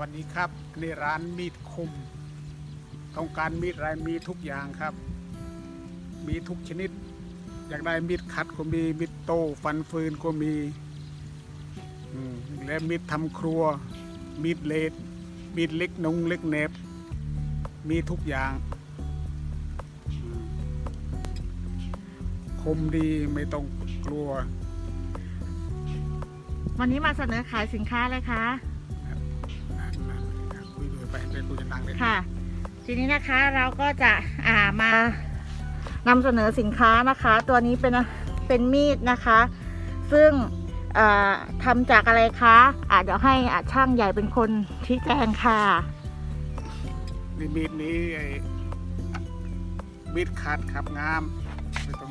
สวัสดีครับในร้านมีดคม ต้องการมีดอะไรมีทุกอย่างครับ มีทุกชนิด อยากได้มีดขัดก็มีมีดโตฟันฟืนก็มีและมีดทำครัว มีดเลดมีดเล็กนงเล็กเนบมีทุกอย่าง คมดีไม่ต้องกลัว วันนี้มาเสนอขายสินค้าเลยคะ ด้วยไปเป็นคุยจะดังเลยค่ะ ทีนี้นะคะเราก็จะอ่ามานำเสนอสินค้านะคะ ตัวนี้เป็นเป็นมีดนะคะ ซึ่งอ่าทำจากอะไรคะอ่าเดี๋ยวให้อ่าช่างใหญ่เป็นคนชี้แจงค่ะนี่มีดนี้ไอ้มีดขาดขับงามไม่ต้อง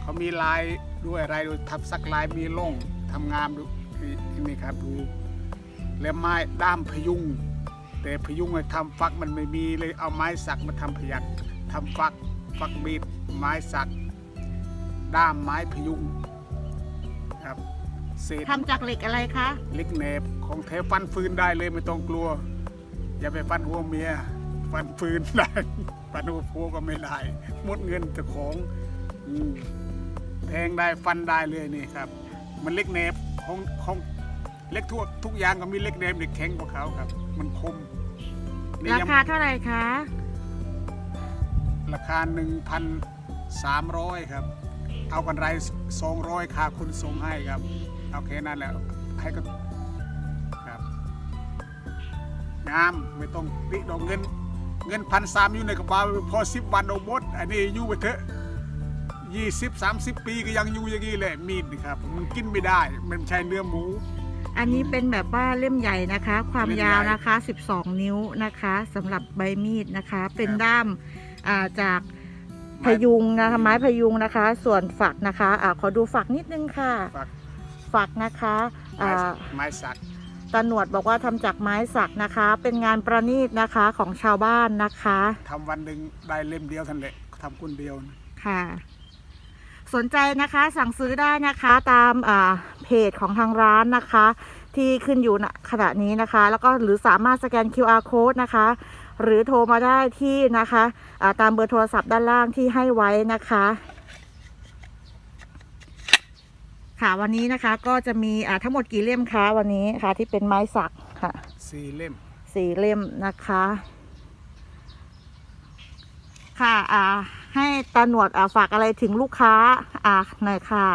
เขามีลายด้วยอะไรด้วยทับสักลายมีล่องทำงามดูนี่นี่ครับดูแล้วไม้ด้ามพยุง แต่พยุงไอ้ทำฟักมันไม่มีเลยเอาไม้สักมาทำพยักทำฟักฟักมีดไม้สัก ด้ามไม้พยุงครับเศษทำจากเหล็กอะไรคะเล็กแหนบของแถวฟันฟืนได้เลยไม่ต้องกลัว อย่าไปฟันหัวเมีย ฟันฟืนได้ฟันหัวผัวก็ไม่ได้หมดเงินแต่ของอืมแทงได้ฟันได้เลยนี่ครับ มันเล็กแหนบของของ เล็กทั่วทุกอย่างก็มีเล็กแหนบเด็กแข็งกว่าเขาครับ มันคมนี่รายังคาเท่าไหร่คะราคาหนึ่งพันสามร้อยครับ เอากันไรสองร้อยค่าคุณส่งให้ครับ เอาแค่นั้นแหละให้ก็ครับงามไม่ต้องติดอกเงิน เงินพันสามอยู่ในกระเป๋าพอสิบวันเอาหมดอันนี้อยู่ไปเถอะยี่สิบสามสิบปีก็ยังอยู่อย่างนี้แหละมีดนี่ครับ มันกินไม่ได้ มันไม่ใช่เนื้อหมู อันนี้เป็นแบบว่าเล่มใหญ่นะคะ ความเล่มใหญ่ยาวนะคะ 12 นิ้วนะคะสำหรับใบมีดนะคะ เป็นครับด้ามอ่าจากไม้พยุงนะคะไม้พยุงนะคะ ส่วนฝักนะคะอ่าขอดูฝักนิดนึงค่ะ ฝักฝักนะคะไม้อ่าไม้สักตาหนวดบอกว่าทำจากไม้สักนะคะ เป็นงานประณีตนะคะของชาวบ้านนะคะทำวันหนึ่งได้เล่มเดียวทันแหละทำคนเดียวนะค่ะ สนใจนะคะสั่งซื้อได้นะคะตามอ่าเพจของทางร้านนะคะ ที่ขึ้นอยู่ณขณะนี้นะคะ แล้วก็หรือสามารถสแกน QR code นะคะ หรือโทรมาได้ที่นะคะอ่าตามเบอร์โทรศัพท์ด้านล่างที่ให้ไว้นะคะค่ะวันนี้นะคะก็จะมีอ่าทั้งหมดกี่เล่มคะวันนี้ค่ะที่เป็นไม้สักค่ะสี่เล่มสี่เล่มนะคะ ค่ะอ่า ให้ตาหนวดอ่าฝากอะไรถึงลูกค้า อ่าหน่อยค่ะ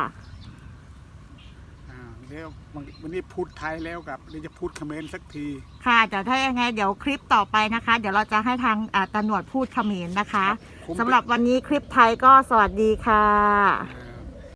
อ่าเดี๋ยววันวันนี้พูดไทยแล้วกับเดี๋ยวจะพูดเขมรสักที ค่ะเดี๋ยวถ้ายังไง เดี๋ยวคลิปต่อไปนะคะ เดี๋ยวเราจะให้ทางอ่าตาหนวดพูดเขมรนะคะผมสำหรับวันนี้คลิปไทยก็สวัสดีค่ะอ่า